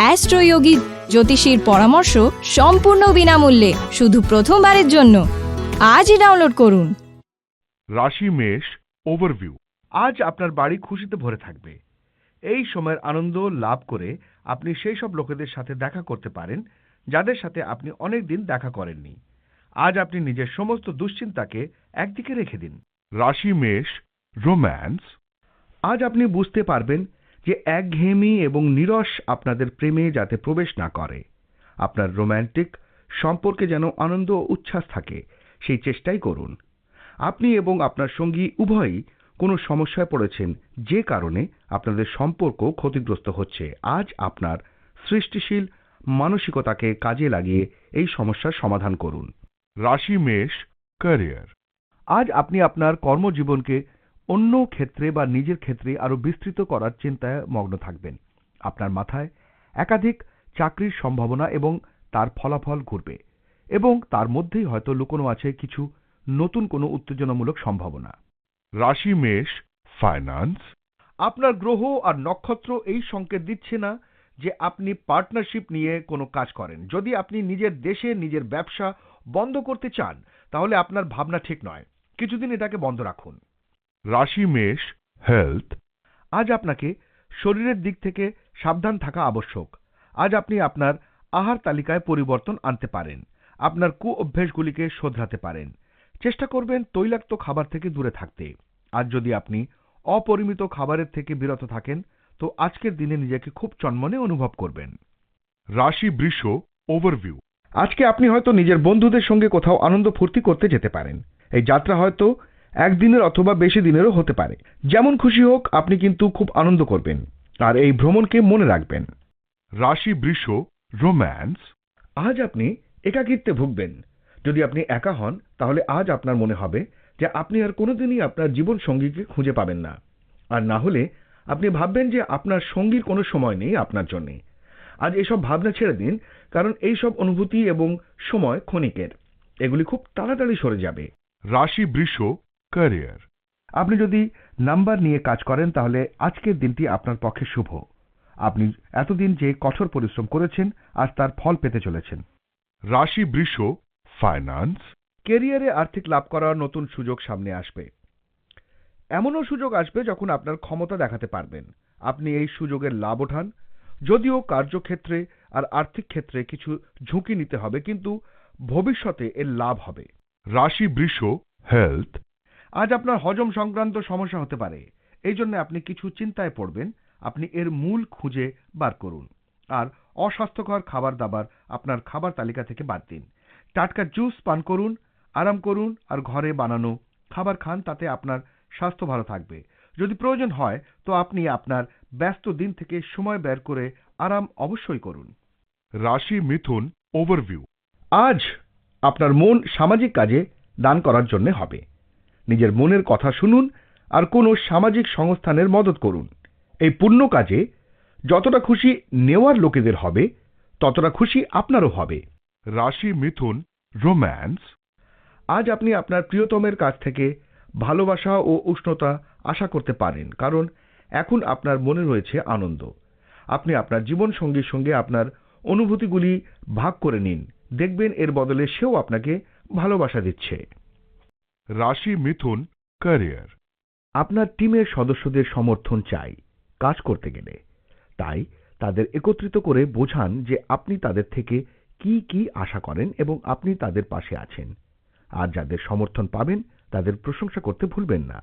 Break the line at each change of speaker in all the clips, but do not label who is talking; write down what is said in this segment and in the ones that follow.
অ্যাস্ট্রোয়োগী জ্যোতিষীর পরামর্শ সম্পূর্ণ বিনামূল্যে, শুধু প্রথমবারের জন্য। আজই ডাউনলোড করুন।
রাশি মেষ ওভারভিউ আজ আপনার বাড়ি খুশিতে ভরে থাকবে। এই সময়ের আনন্দ লাভ করে আপনি সেই সব লোকেদের সাথে দেখা করতে পারেন, যাদের সাথে আপনি অনেক দিন দেখা করেননি। আজ আপনি নিজের সমস্ত দুশ্চিন্তাকে একদিকে রেখে দিন। রাশি মেষ রোম্যান্স আজ আপনি বুঝতে পারবেন যে একঘেয়েমি এবং নিরস আপনাদের প্রেমে যাতে প্রবেশ না করে। আপনার রোম্যান্টিক সম্পর্কে যেন আনন্দ ও উচ্ছ্বাস থাকে সেই চেষ্টাই করুন। আপনি এবং আপনার সঙ্গী উভয়ই কোনো সমস্যায় পড়েছেন যে কারণে আপনাদের সম্পর্ক ক্ষতিগ্রস্ত হচ্ছে আজ আপনার সৃষ্টিশীল মানসিকতাকে কাজে লাগিয়ে এই সমস্যার সমাধান করুন। রাশি মেষ ক্যারিয়ার। আজ আপনি আপনার কর্মজীবনকে অন্য ক্ষেত্রে বা নিজের ক্ষেত্রে আরও বিস্তৃত করার চিন্তায় মগ্ন থাকবেন। আপনার মাথায় একাধিক চাকরির সম্ভাবনা এবং তার ফলাফল ঘুরবে এবং তার মধ্যেই হয়তো লুকোনো আছে কিছু নতুন কোনো উত্তেজনামূলক সম্ভাবনা। রাশি মেষ ফাইন্যান্স আপনার গ্রহ আর নক্ষত্র এই সংকেত দিচ্ছে না যে আপনি পার্টনারশিপ নিয়ে কোনো কাজ করেন। যদি আপনি নিজের দেশে নিজের ব্যবসা বন্ধ করতে চান তাহলে আপনার ভাবনা ঠিক নয়। কিছুদিন এটাকে বন্ধ রাখুন। রাশি, মেষ, হেলথ, আজ আপনাকে শরীরের দিক থেকে সাবধান থাকা আবশ্যক। আজ আপনি আপনার আহার তালিকায় পরিবর্তন আনতে পারেন। আপনার কু অভ্যেসগুলিকে শোধরাতে পারেন। চেষ্টা করবেন তৈলাক্ত খাবার থেকে দূরে থাকতে। আজ যদি আপনি অপরিমিত খাবারের থেকে বিরত থাকেন, তো আজকের দিনে নিজেকে খুব চন্মনে অনুভব করবেন। রাশি, বৃষ, ওভারভিউ। আজকে আপনি হয়তো নিজের বন্ধুদের সঙ্গে কোথাও আনন্দ ফুর্তি করতে যেতে পারেন। এই যাত্রা হয়তো একদিনের অথবা বেশি দিনেরও হতে পারে। যেমন খুশি হোক আপনি কিন্তু খুব আনন্দ করবেন। আর এই ভ্রমণকে মনে রাখবেন। রাশি বৃষ রোম্যান্স। আজ আপনি একাকিত্বে ভুগবেন। যদি আপনি একা হন তাহলে আজ আপনার মনে হবে যে আপনি আর কোনোদিনই আপনার জীবন সঙ্গীকে খুঁজে পাবেন না। আর না হলে আপনি ভাববেন যে আপনার সঙ্গীর কোনো সময় নেই আপনার জন্যে। আজ এসব ভাবনা ছেড়ে দিন কারণ এই সব অনুভূতি এবং সময় ক্ষণিকের। এগুলি খুব তাড়াতাড়ি সরে যাবে। রাশি বৃষ ক্যারিয়ার আপনি যদি নাম্বার নিয়ে কাজ করেন, তাহলে আজকের দিনটি আপনার পক্ষে শুভ। আপনি এতদিন যে কঠোর পরিশ্রম করেছেন, আজ তার ফল পেতে চলেছেন। রাশি বৃষ ফাইন্যান্স কেরিয়ারে আর্থিক লাভ করার নতুন সুযোগ সামনে আসবে। এমনও সুযোগ আসবে যখন আপনার ক্ষমতা দেখাতে পারবেন। আপনি এই সুযোগের লাভ ওঠান। যদিও কার্যক্ষেত্রে আর আর্থিক ক্ষেত্রে কিছু ঝুঁকি নিতে হবে, কিন্তু ভবিষ্যতে এর লাভ হবে। রাশি বৃষ হেলথ আজ আপনার হজম সংক্রান্ত সমস্যা হতে পারে। এই জন্য আপনি কিছু চিন্তায় পড়বেন। আপনি এর মূল খুঁজে বার করুন। আর অস্বাস্থ্যকর খাবার দাবার আপনার খাবার তালিকা থেকে বাদ দিন। টাটকা জুস পান করুন আরাম করুন আর ঘরে বানানো খাবার খান তাতে আপনার স্বাস্থ্য ভালো থাকবে। যদি প্রয়োজন হয় তো আপনি আপনার ব্যস্ত দিন থেকে সময় বের করে আরাম অবশ্যই করুন। রাশি মিথুন ওভারভিউ। আজ আপনার মন সামাজিক কাজে দান করার জন্য হবে। নিজের মনের কথা শুনুন আর কোনো সামাজিক সংস্থানের মদত করুন। এই পুণ্য কাজে যতটা খুশি নেওয়ার লোকেদের হবে ততটা খুশি আপনারও হবে। রাশি মিথুন রোম্যান্স। আজ আপনি আপনার প্রিয়তমের কাছ থেকে ভালোবাসা ও উষ্ণতা আশা করতে পারেন কারণ এখন আপনার মনে রয়েছে আনন্দ। আপনি আপনার জীবন সঙ্গীর সঙ্গে আপনার অনুভূতিগুলি ভাগ করে নিন। দেখবেন এর বদলে সেও আপনাকে ভালোবাসা দিচ্ছে। রাশি মিথুন ক্যারিয়ার। আপনার টিমের সদস্যদের সমর্থন চাই কাজ করতে গেলে। তাই তাদের একত্রিত করে বোঝান যে আপনি তাদের থেকে কি কি আশা করেন এবং আপনি তাদের পাশে আছেন। আর যাদের সমর্থন পাবেন তাদের প্রশংসা করতে ভুলবেন না।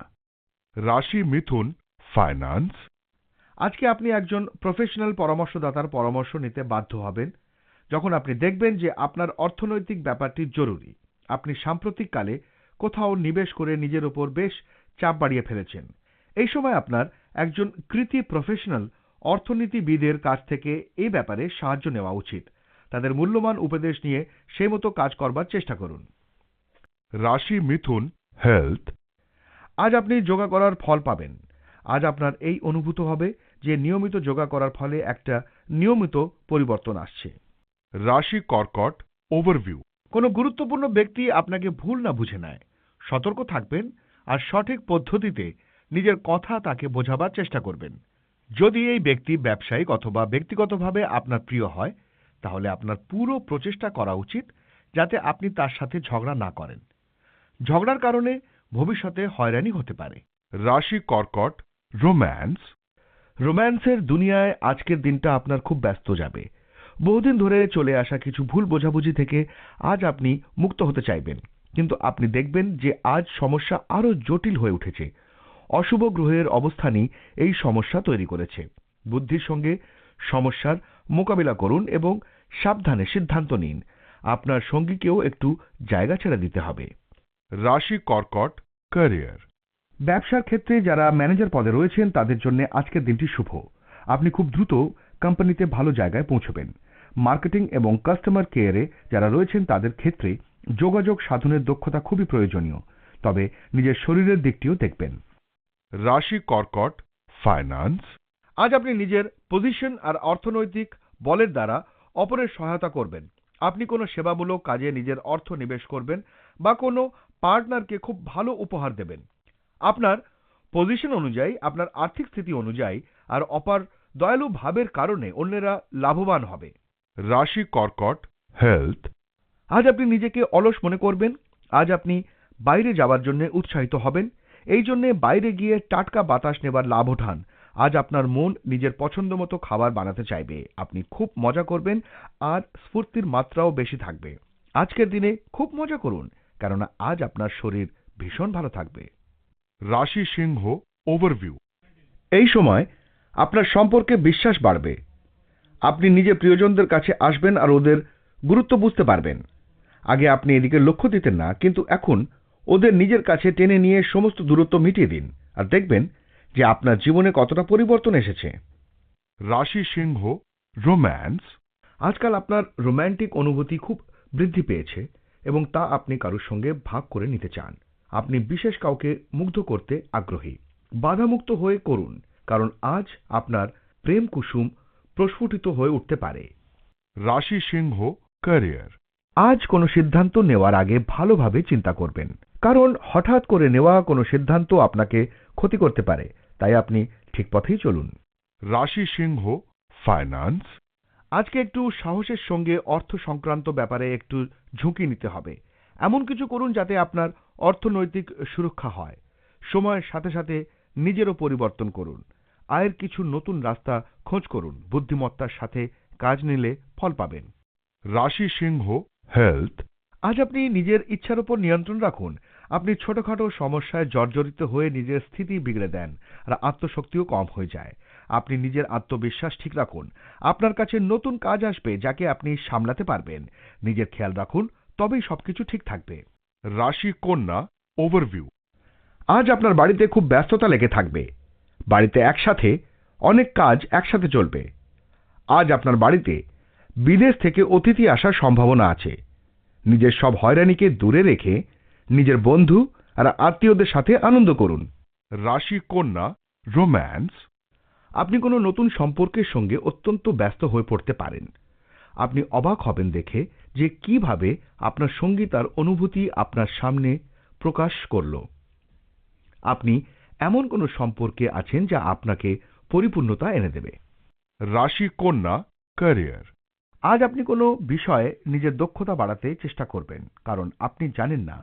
রাশি মিথুন ফাইন্যান্স। আজকে আপনি একজন প্রফেশনাল পরামর্শদাতার পরামর্শ নিতে বাধ্য হবেন। যখন আপনি দেখবেন যে আপনার অর্থনৈতিক ব্যাপারটি জরুরি আপনি সাম্প্রতিককালে কোথাও নিবেশ করে নিজের উপর বেশ চাপ বাড়িয়ে ফেলেছেন। এই সময় আপনার একজন কৃতি প্রফেশনাল অর্থনীতিবিদের কাছ থেকে এই ব্যাপারে সাহায্য নেওয়া উচিত। তাদের মূল্যবান উপদেশ নিয়ে সেই মতো কাজ করবার চেষ্টা করুন। রাশি মিথুন হেলথ। আজ আপনি যোগা করার ফল পাবেন। আজ আপনার এই অনুভূত হবে যে নিয়মিত যোগা করার ফলে একটা নিয়মিত পরিবর্তন আসছে। রাশি কর্কট ওভারভিউ। কোনো গুরুত্বপূর্ণ ব্যক্তি আপনাকে ভুল না বুঝে নেয়। সতর্ক থাকবেন আর সঠিক পদ্ধতিতে নিজের কথা তাকে বোঝাবার চেষ্টা করবেন। যদি এই ব্যক্তি ব্যবসায়িক অথবা ব্যক্তিগতভাবে আপনার প্রিয় হয় তাহলে আপনার পুরো প্রচেষ্টা করা উচিত যাতে আপনি তার সাথে ঝগড়া না করেন। ঝগড়ার কারণে ভবিষ্যতে হয়রানি হতে পারে। রাশি কর্কট রোম্যান্স। রোম্যান্সের দুনিয়ায় আজকের দিনটা আপনার খুব ব্যস্ত যাবে। বহুদিন ধরে চলে আসা কিছু ভুল বোঝাবুঝি থেকে আজ আপনি মুক্ত হতে চাইবেন। কিন্তু আপনি দেখবেন যে আজ সমস্যা আরও জটিল হয়ে উঠেছে। অশুভ গ্রহের অবস্থানই এই সমস্যা তৈরি করেছে। বুদ্ধির সঙ্গে সমস্যার মোকাবিলা করুন এবং সাবধানে সিদ্ধান্ত নিন। আপনার সঙ্গীকেও একটু জায়গা ছেড়ে দিতে হবে। রাশি কর্কট ক্যারিয়ার। ব্যবসার ক্ষেত্রে যারা ম্যানেজার পদে রয়েছেন তাদের জন্য আজকের দিনটি শুভ। আপনি খুব দ্রুত কোম্পানিতে ভালো জায়গায় পৌঁছবেন। মার্কেটিং এবং কাস্টমার কেয়ারে যারা রয়েছেন তাদের ক্ষেত্রে যোগাযোগ সাধনের দক্ষতা খুবই প্রয়োজনীয়। তবে নিজের শরীরের দিকটিও দেখবেন। রাশি কর্কট ফাইন্যান্স আজ আপনি নিজের পজিশন আর অর্থনৈতিক বলের দ্বারা অপরের সহায়তা করবেন। আপনি কোনো সেবামূলক কাজে নিজের অর্থ নিবেশ করবেন বা কোনো পার্টনারকে খুব ভালো উপহার দেবেন। আপনার পজিশন অনুযায়ী, আপনার আর্থিক স্থিতি অনুযায়ী আর অপার দয়ালু ভাবের কারণে অন্যেরা লাভবান হবে। রাশি কর্কট হেলথ আজ আপনি নিজেকে অলস মনে করবেন, আজ আপনি বাইরে যাওয়ার জন্য উৎসাহিত হবেন, এই জন্য বাইরে গিয়ে টাটকা বাতাস নেবার লাভ ওঠান আজ আপনার মন নিজের পছন্দ মতো খাবার বানাতে চাইবে, আপনি খুব মজা করবেন, আর স্ফূর্তির মাত্রাও বেশি থাকবে। আজকের দিনে খুব মজা করুন, কেননা আজ আপনার শরীর ভীষণ ভালো থাকবে। রাশি সিংহ ওভারভিউ এই সময় আপনার সম্পর্কে বিশ্বাস বাড়বে আপনি নিজের প্রিয়জনদের কাছে আসবেন আর ওদের গুরুত্ব বুঝতে পারবেন। আগে আপনি এদিকে লক্ষ্য দিতেন না, কিন্তু এখন ওদের নিজের কাছে টেনে নিয়ে সমস্ত দূরত্ব মিটিয়ে দিন আর দেখবেন যে আপনার জীবনে কতটা পরিবর্তন এসেছে। রাশি সিংহ, রোম্যান্স। আজকাল আপনার রোম্যান্টিক অনুভূতি খুব বৃদ্ধি পেয়েছে এবং তা আপনি কারোর সঙ্গে ভাগ করে নিতে চান। আপনি বিশেষ কাউকে মুগ্ধ করতে আগ্রহী। বাধামুক্ত হয়ে করুন, কারণ আজ আপনার প্রেম কুসুম প্রস্ফুটিত হয়ে উঠতে পারে। রাশি সিংহ ক্যারিয়ার আজ কোনো সিদ্ধান্ত নেওয়ার আগে ভালোভাবে চিন্তা করবেন। কারণ হঠাৎ করে নেওয়া কোনো সিদ্ধান্ত আপনাকে ক্ষতি করতে পারে। তাই আপনি ঠিক পথেই চলুন। রাশি সিংহ ফাইন্যান্স আজকে একটু সাহসের সঙ্গে অর্থ সংক্রান্ত ব্যাপারে একটু ঝুঁকি নিতে হবে। এমন কিছু করুন যাতে আপনার অর্থনৈতিক সুরক্ষা হয়। সময়ের সাথে সাথে নিজেরও পরিবর্তন করুন। আয়ের কিছু নতুন রাস্তা খোঁজ করুন, বুদ্ধিমত্তার সাথে কাজ নিলে ফল পাবেন। রাশি সিংহ হেলথ, আজ আপনি নিজের ইচ্ছার উপর নিয়ন্ত্রণ রাখুন। আপনি ছোটখাটো সমস্যায় জর্জরিত হয়ে নিজের স্থিতি বিগড়ে দেন আর আত্মশক্তিও কম হয়ে যায়। আপনি নিজের আত্মবিশ্বাস ঠিক রাখুন। আপনার কাছে নতুন কাজ আসবে যাকে আপনি সামলাতে পারবেন। নিজের খেয়াল রাখুন, তবেই সবকিছু ঠিক থাকবে। রাশি কন্যা ওভারভিউ, আজ আপনার বাড়িতে খুব ব্যস্ততা লেগে থাকবে। বাড়িতে একসাথে অনেক কাজ একসাথে চলবে। আজ আপনার বাড়িতে বিদেশ থেকে অতিথি আসার সম্ভাবনা আছে। নিজের সব হয়রানিকে দূরে রেখে নিজের বন্ধু আর আত্মীয়দের সাথে আনন্দ করুন। রাশি কন্যা, রোম্যান্স। আপনি কোনো নতুন সম্পর্কের সঙ্গে অত্যন্ত ব্যস্ত হয়ে পড়তে পারেন। আপনি অবাক হবেন দেখে যে কীভাবে আপনার সঙ্গী তার অনুভূতি আপনার সামনে প্রকাশ করল। আপনি এমন কোনো সম্পর্কে আছেন যা আপনাকে পরিপূর্ণতা এনে দেবে। রাশি কন্যা ক্যারিয়ার আজ আপনি কোনো বিষয়ে নিজের দক্ষতা বাড়াতে চেষ্টা করবেন, কারণ আপনি জানেন না,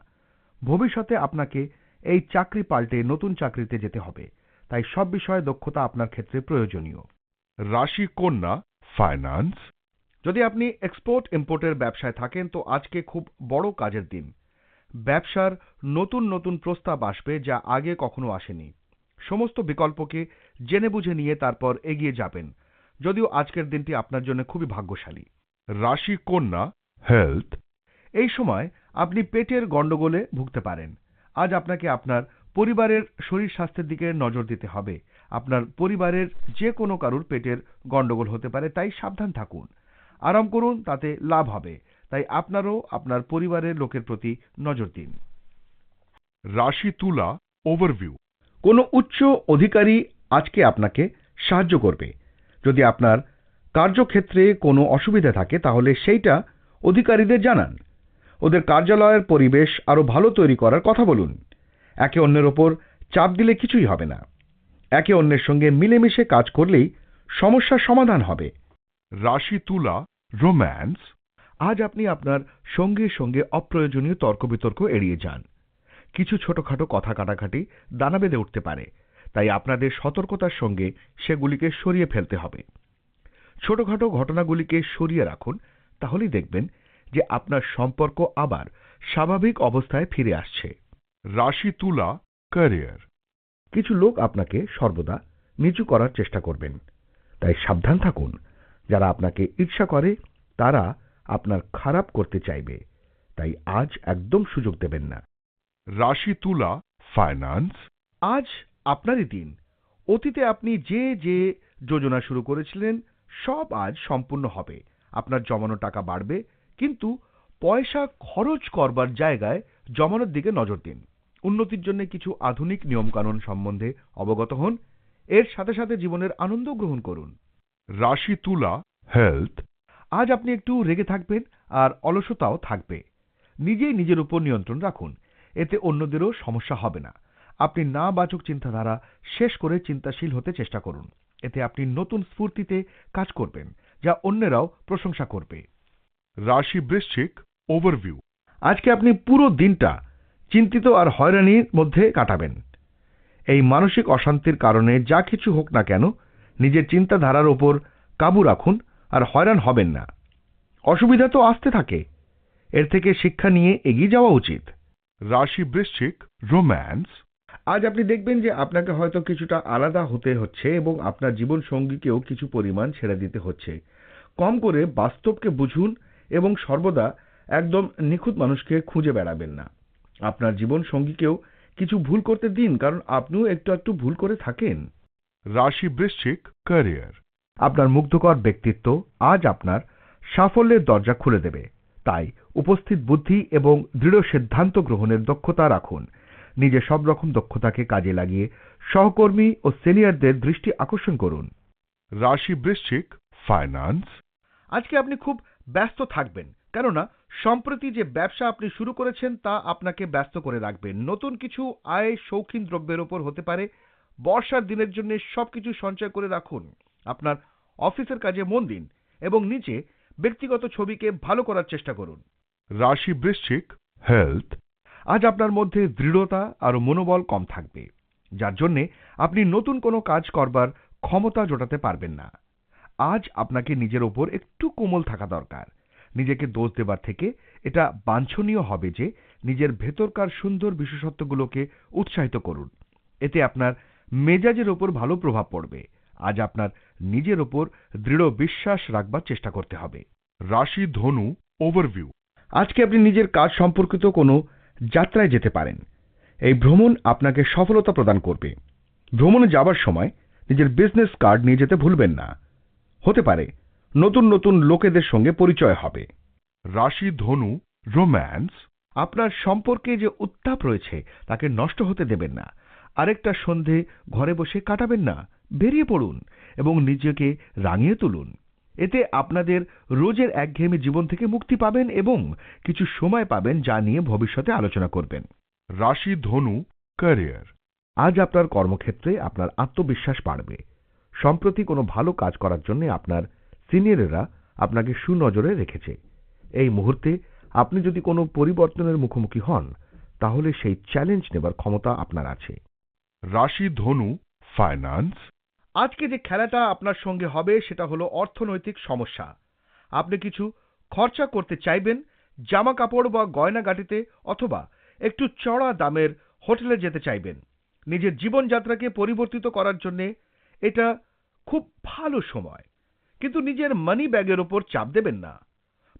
ভবিষ্যতে আপনাকে এই চাকরি পাল্টে নতুন চাকরিতে যেতে হবে। তাই সব বিষয়ে দক্ষতা আপনার ক্ষেত্রে প্রয়োজনীয়। রাশি কন্যা ফাইন্যান্স যদি আপনি এক্সপোর্ট ইম্পোর্টের ব্যবসায় থাকেন, তো আজকে খুব বড় কাজের দিন। ব্যবসার নতুন নতুন প্রস্তাব আসবে যা আগে কখনো আসেনি। সমস্ত বিকল্পকে জেনে বুঝে নিয়ে তারপর এগিয়ে যাবেন। যদিও আজকের দিনটি আপনার জন্য খুবই ভাগ্যশালী। রাশি কন্যা হেলথ এই সময় আপনি পেটের গন্ডগোলে ভুগতে পারেন। আজ আপনাকে আপনার পরিবারের শরীর স্বাস্থ্যের দিকে নজর দিতে হবে। আপনার পরিবারের যে কোনো কারুর পেটের গণ্ডগোল হতে পারে, তাই সাবধান থাকুন। আরাম করুন, তাতে লাভ হবে। তাই আপনারও আপনার পরিবারের লোকের প্রতি নজর দিন। রাশি তুলা ওভারভিউ কোনো উচ্চ অধিকারী আজকে আপনাকে সাহায্য করবে। যদি আপনার কার্যক্ষেত্রে কোনো অসুবিধা থাকে, তাহলে সেইটা অধিকারীদের জানান। ওদের কার্যালয়ের পরিবেশ আরও ভালো তৈরি করার কথা বলুন। একে অন্যের ওপর চাপ দিলে কিছুই হবে না। একে অন্যের সঙ্গে মিলেমিশে কাজ করলেই সমস্যার সমাধান হবে। রাশি তুলা, রোম্যান্স। আজ আপনি আপনার সঙ্গীর সঙ্গে অপ্রয়োজনীয় তর্ক বিতর্ক এড়িয়ে যান। কিছু ছোটখাটো কথা কাটাকাটি দানা বেঁধে উঠতে পারে। তাই আপনাদের সতর্কতার সঙ্গে সেগুলিকে সরিয়ে ফেলতে হবে। ছোটখাটো ঘটনাগুলিকে সরিয়ে রাখুন তাহলেই দেখবেন যে আপনার সম্পর্ক আবার স্বাভাবিক অবস্থায় ফিরে আসছে। রাশি তুলা ক্যারিয়ার কিছু লোক আপনাকে সর্বদা নিচু করার চেষ্টা করবেন। তাই সাবধান থাকুন। যারা আপনাকে ঈর্ষা করে তারা আপনার খারাপ করতে চাইবে। তাই আজ একদম সুযোগ দেবেন না। রাশি তুলা ফাইন্যান্স আজ আপনারই দিন। অতীতে আপনি যে যে যোজনা শুরু করেছিলেন, সব আজ সম্পূর্ণ হবে। আপনার জমানো টাকা বাড়বে, কিন্তু পয়সা খরচ করবার জায়গায় জমানোর দিকে নজর দিন। উন্নতির জন্য কিছু আধুনিক নিয়মকানুন সম্বন্ধে অবগত হন। এর সাথে সাথে জীবনের আনন্দ গ্রহণ করুন। রাশি তুলা হেলথ আজ আপনি একটু রেগে থাকবেন আর অলসতাও থাকবে। নিজেই নিজের উপর নিয়ন্ত্রণ রাখুন। এতে অন্যদেরও সমস্যা হবে না। আপনি না বাচক চিন্তাধারা শেষ করে চিন্তাশীল হতে চেষ্টা করুন। এতে আপনি নতুন স্ফূর্তিতে কাজ করবেন, যা অন্যেরাও প্রশংসা করবে। রাশি বৃশ্চিক ওভারভিউ আজকে আপনি পুরো দিনটা চিন্তিত আর হয়রানির মধ্যে কাটাবেন। এই মানসিক অশান্তির কারণে যা কিছু হোক না কেন, নিজের চিন্তাধারার ওপর কাবু রাখুন আর হয়রান হবেন না। অসুবিধা তো আসতে থাকে। এর থেকে শিক্ষা নিয়ে এগিয়ে যাওয়া উচিত। রাশি বৃশ্চিক রোম্যান্স আজ আপনি দেখবেন যে আপনাকে হয়তো কিছুটা আলাদা হতে হচ্ছে এবং আপনার জীবন সঙ্গীকেও কিছু পরিমাণ ছেড়ে দিতে হচ্ছে। কম করে বাস্তবকে বুঝুন এবং সর্বদা একদম নিখুঁত মানুষকে খুঁজে বেড়াবেন না। আপনার জীবন সঙ্গীকেও কিছু ভুল করতে দিন কারণ আপনিও একটু একটু ভুল করে থাকেন। রাশি বৃশ্চিক ক্যারিয়ার। আপনার মুগ্ধকর ব্যক্তিত্ব আজ আপনার সাফল্যের দরজা খুলে দেবে। তাই উপস্থিত বুদ্ধি এবং দৃঢ় সিদ্ধান্ত গ্রহণের দক্ষতা রাখুন। নিজের সব রকম দক্ষতাকে কাজে লাগিয়ে সহকর্মী ও সিনিয়রদের দৃষ্টি আকর্ষণ করুন। রাশি বৃশ্চিক ফাইন্যান্স আজকে আপনি খুব ব্যস্ত থাকবেন কেননা সম্প্রতি যে ব্যবসা আপনি শুরু করেছেন তা আপনাকে ব্যস্ত করে রাখবে। নতুন কিছু আয় শৌখিন দ্রব্যের ওপর হতে পারে। বর্ষার দিনের জন্য সবকিছু সঞ্চয় করে রাখুন। আপনার অফিসের কাজে মন দিন এবং নিচে ব্যক্তিগত ছবিকে ভালো করার চেষ্টা করুন। রাশি বৃশ্চিক হেলথ আজ আপনার মধ্যে দৃঢ়তা আর মনোবল কম থাকবে, যার জন্যে আপনি নতুন কোনো কাজ করবার ক্ষমতা জোটাতে পারবেন না। আজ আপনাকে নিজের ওপর একটু কোমল থাকা দরকার। নিজেকে দোষ দেবার থেকে এটা বাঞ্ছনীয় হবে যে নিজের ভেতরকার সুন্দর বিশেষত্বগুলোকে উৎসাহিত করুন। এতে আপনার মেজাজের ওপর ভালো প্রভাব পড়বে। আজ আপনার নিজের ওপর দৃঢ় বিশ্বাস রাখবার চেষ্টা করতে হবে। রাশি ধনু ওভারভিউ আজকে আপনি নিজের কাজ সম্পর্কিত কোনো যাত্রায় যেতে পারেন। এই ভ্রমণ আপনাকে সফলতা প্রদান করবে। ভ্রমণে যাবার সময় নিজের বিজনেস কার্ড নিয়ে যেতে ভুলবেন না। হতে পারে, নতুন নতুন লোকেদের সঙ্গে পরিচয় হবে। রাশি, ধনু রোম্যান্স আপনার সম্পর্কে যে উত্তাপ রয়েছে তাকে নষ্ট হতে দেবেন না। আরেকটা সন্ধে ঘরে বসে কাটাবেন না, বেরিয়ে পড়ুন এবং নিজেকে রাঙিয়ে তুলুন। এতে আপনাদের রোজের একঘেয়েমি জীবন থেকে মুক্তি পাবেন এবং কিছু সময় পাবেন যা নিয়ে ভবিষ্যতে আলোচনা করবেন। রাশি ধনু ক্যারিয়ার আজ আপনার কর্মক্ষেত্রে আপনার আত্মবিশ্বাস বাড়বে। সম্প্রতি কোনো ভালো কাজ করার জন্য আপনার সিনিয়রেরা আপনাকে সুনজরে রেখেছে। এই মুহূর্তে আপনি যদি কোনো পরিবর্তনের মুখোমুখি হন, তাহলে সেই চ্যালেঞ্জ নেবার ক্ষমতা আপনার আছে। রাশি ধনু ফাইন্যান্স আজকে যে খেলাটা আপনার সঙ্গে হবে সেটা হলো অর্থনৈতিক সমস্যা। আপনি কিছু খরচা করতে চাইবেন জামা কাপড় বা গয়নাগাটিতে অথবা একটু চড়া দামের হোটেলে যেতে চাইবেন। নিজের জীবনযাত্রাকে পরিবর্তিত করার জন্য এটা খুব ভালো সময়। কিন্তু নিজের মানি ব্যাগের ওপর চাপ দেবেন না।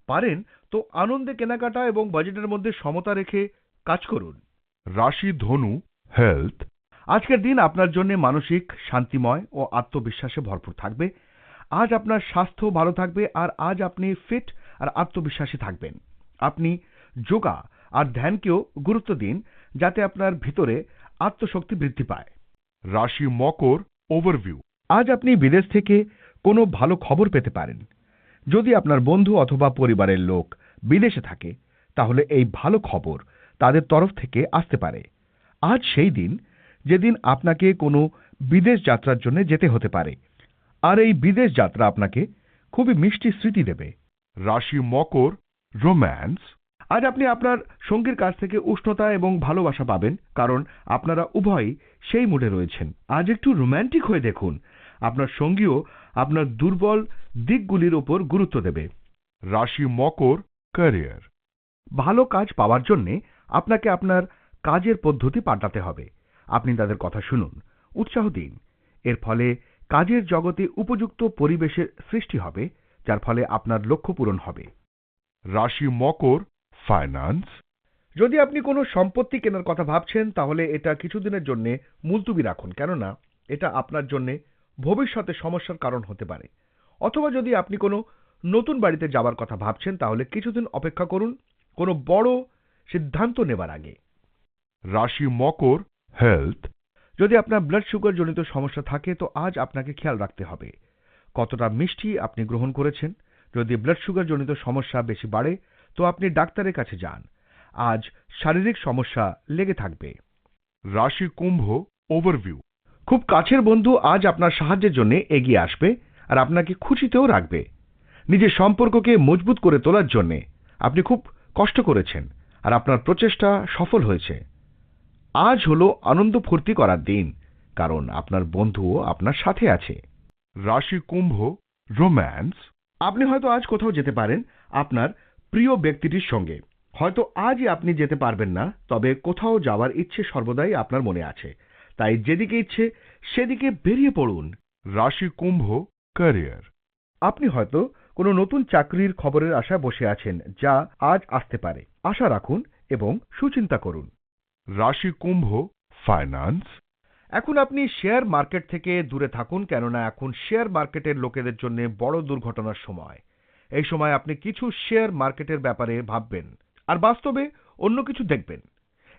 পারেন তো আনন্দে কেনাকাটা এবং বাজেটের মধ্যে সমতা রেখে কাজ করুন। রাশি ধনু হেলথ আজকের দিন আপনার জন্য মানসিক শান্তিময় ও আত্মবিশ্বাসে ভরপুর থাকবে। আজ আপনার স্বাস্থ্য ভালো থাকবে আর আজ আপনি ফিট আর আত্মবিশ্বাসী থাকবেন। আপনি যোগা আর ধ্যানকেও গুরুত্ব দিন যাতে আপনার ভিতরে আত্মশক্তি বৃদ্ধি পায়। রাশি মকর ওভারভিউ। আজ আপনি বিদেশ থেকে কোনো ভালো খবর পেতে পারেন। যদি আপনার বন্ধু অথবা পরিবারের লোক বিদেশে থাকে, তাহলে এই ভালো খবর তাদের তরফ থেকে আসতে পারে। আজ সেই দিন যেদিন আপনাকে কোনো বিদেশ যাত্রার জন্য যেতে হতে পারে। আর এই বিদেশ যাত্রা আপনাকে খুবই মিষ্টি স্মৃতি দেবে। রাশি মকর রোম্যান্স। আজ আপনি আপনার সঙ্গীর কাছ থেকে উষ্ণতা এবং ভালোবাসা পাবেন কারণ আপনারা উভয়ই সেই মুডে রয়েছেন। আজ একটু রোম্যান্টিক হয়ে দেখুন। আপনার সঙ্গীও আপনার দুর্বল দিকগুলির ওপর গুরুত্ব দেবে। রাশি মকর ক্যারিয়ার। ভালো কাজ পাওয়ার জন্যে আপনাকে আপনার কাজের পদ্ধতি পাল্টাতে হবে। আপনি তাদের কথা শুনুন। উৎসাহ দিন। এর ফলে কাজের জগতে উপযুক্ত পরিবেশের সৃষ্টি হবে যার ফলে আপনার লক্ষ্য পূরণ হবে। রাশি মকর ফাইন্যান্স যদি আপনি কোনো সম্পত্তি কেনার কথা ভাবছেন তাহলে এটা কিছুদিনের জন্য মুলতুবি রাখুন কেননা এটা আপনার জন্য ভবিষ্যতে সমস্যার কারণ হতে পারে। অথবা যদি আপনি কোনো নতুন বাড়িতে যাওয়ার কথা ভাবছেন তাহলে কিছুদিন অপেক্ষা করুন কোনো বড় সিদ্ধান্ত নেবার আগে। রাশি মকর হেলথ যদি আপনার ব্লাড সুগার জনিত সমস্যা থাকে তো আজ আপনাকে খেয়াল রাখতে হবে। কতটা মিষ্টি আপনি গ্রহণ করেছেন যদি ব্লাড সুগার জনিত সমস্যা বেশি বাড়ে তো আপনি ডাক্তারের কাছে যান। আজ শারীরিক সমস্যা লেগে থাকবে। রাশি কুম্ভ ওভারভিউ খুব কাছের বন্ধু আজ আপনার সাহায্যের জন্য এগিয়ে আসবে আর আপনাকে খুশিতেও রাখবে। নিজের সম্পর্ককে মজবুত করে তোলার জন্যে আপনি খুব কষ্ট করেছেন আর আপনার প্রচেষ্টা সফল হয়েছে। আজ হলো আনন্দ ফুর্তি করার দিন কারণ আপনার বন্ধুও আপনার সাথে আছে। রাশি কুম্ভ রোম্যান্স আপনি হয়তো আজ কোথাও যেতে পারেন আপনার প্রিয় ব্যক্তিটির সঙ্গে। হয়তো আজই আপনি যেতে পারবেন না তবে কোথাও যাওয়ার ইচ্ছে সর্বদাই আপনার মনে আছে। তাই যেদিকে ইচ্ছে সেদিকে বেরিয়ে পড়ুন। রাশি কুম্ভ ক্যারিয়ার আপনি হয়তো কোনো নতুন চাকরির খবরের আশায় বসে আছেন যা আজ আসতে পারে। আশা রাখুন এবং সুচিন্তা করুন। রাশি কুম্ভ ফাইন্যান্স এখন আপনি শেয়ার মার্কেট থেকে দূরে থাকুন কেননা এখন শেয়ার মার্কেটের লোকেদের জন্য বড় দুর্ঘটনার সময়। এই সময় আপনি কিছু শেয়ার মার্কেটের ব্যাপারে ভাববেন আর বাস্তবে অন্য কিছু দেখবেন।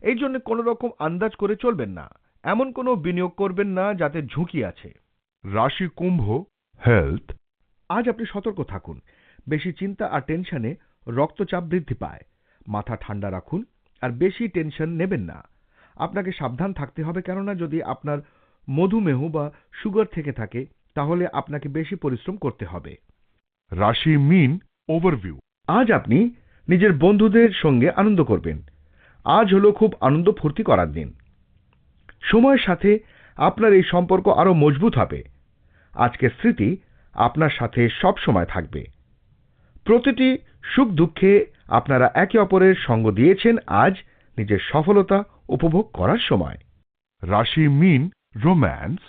এই জন্য কোনো রকম আন্দাজ করে চলবেন না এমন কোনো বিনিয়োগ করবেন না যাতে ঝুঁকি আছে। রাশি কুম্ভ হেলথ আজ আপনি সতর্ক থাকুন বেশি চিন্তা আর টেনশনে রক্তচাপ বৃদ্ধি পায়। মাথা ঠান্ডা রাখুন আর বেশি টেনশন নেবেন না। আপনাকে সাবধান থাকতে হবে কেননা যদি আপনার মধুমেহ বা সুগার থেকে থাকে তাহলে আপনাকে বেশি পরিশ্রম করতে হবে। রাশি মিন ওভারভিউ। আজ আপনি নিজের বন্ধুদের সঙ্গে আনন্দ করবেন। আজ হলো খুব আনন্দ ফুর্তি করার দিন। সময়ের সাথে আপনার এই সম্পর্ক আরও মজবুত হবে। আজকের স্মৃতি আপনার সাথে সব সময় থাকবে। প্রতিটি সুখ দুঃখে আপনারা একে অপরের সঙ্গ দিয়েছেন আজ নিজের সফলতা উপভোগ করার সময়। রাশি মিন রোম্যান্স।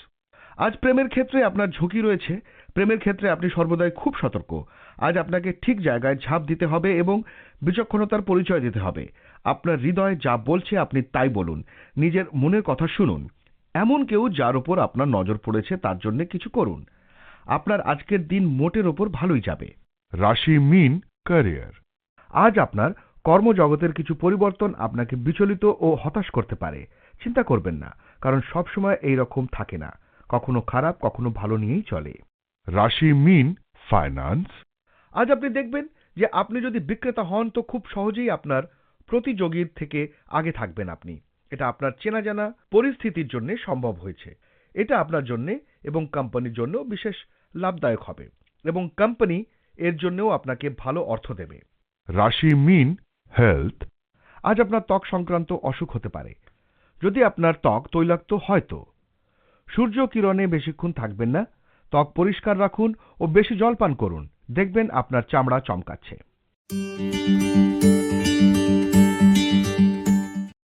আজ প্রেমের ক্ষেত্রে আপনার ঝুঁকি রয়েছে। প্রেমের ক্ষেত্রে আপনি সর্বদাই খুব সতর্ক। আজ আপনাকে ঠিক জায়গায় ঝাঁপ দিতে হবে এবং বিচক্ষণতার পরিচয় দিতে হবে। আপনার হৃদয় যা বলছে আপনি তাই বলুন। নিজের মনের কথা শুনুন। এমন কেউ যার উপর আপনার নজর পড়েছে তার জন্য কিছু করুন। আপনার আজকের দিন মোটের ওপর ভালোই যাবে। রাশি মিন ক্যারিয়ার। আজ আপনার কর্মজগতের কিছু পরিবর্তন আপনাকে বিচলিত ও হতাশ করতে পারে। চিন্তা করবেন না কারণ সবসময় এই রকম থাকে না। কখনো খারাপ কখনো ভালো নিয়েই চলে। রাশি মিন ফাইন্যান্স আজ আপনি দেখবেন যে আপনি যদি বিক্রেতা হন তো খুব সহজেই আপনার প্রতিযোগীর থেকে আগে থাকবেন আপনি। এটা আপনার চেনা জানা পরিস্থিতির জন্য সম্ভব হয়েছে। এটা আপনার জন্য এবং কোম্পানির জন্য বিশেষ লাভদায়ক হবে এবং কোম্পানি এর জন্যও আপনাকে ভালো অর্থ দেবে। রাশি মিন হেলথ আজ আপনার ত্বক সংক্রান্ত অসুখ হতে পারে। যদি আপনার ত্বক তৈলাক্ত, হয়তো। সূর্য কিরণে বেশিক্ষণ থাকবেন না, ত্বক পরিষ্কার রাখুন ও বেশি জলপান করুন। দেখবেন আপনার চামড়া চমকাচ্ছে।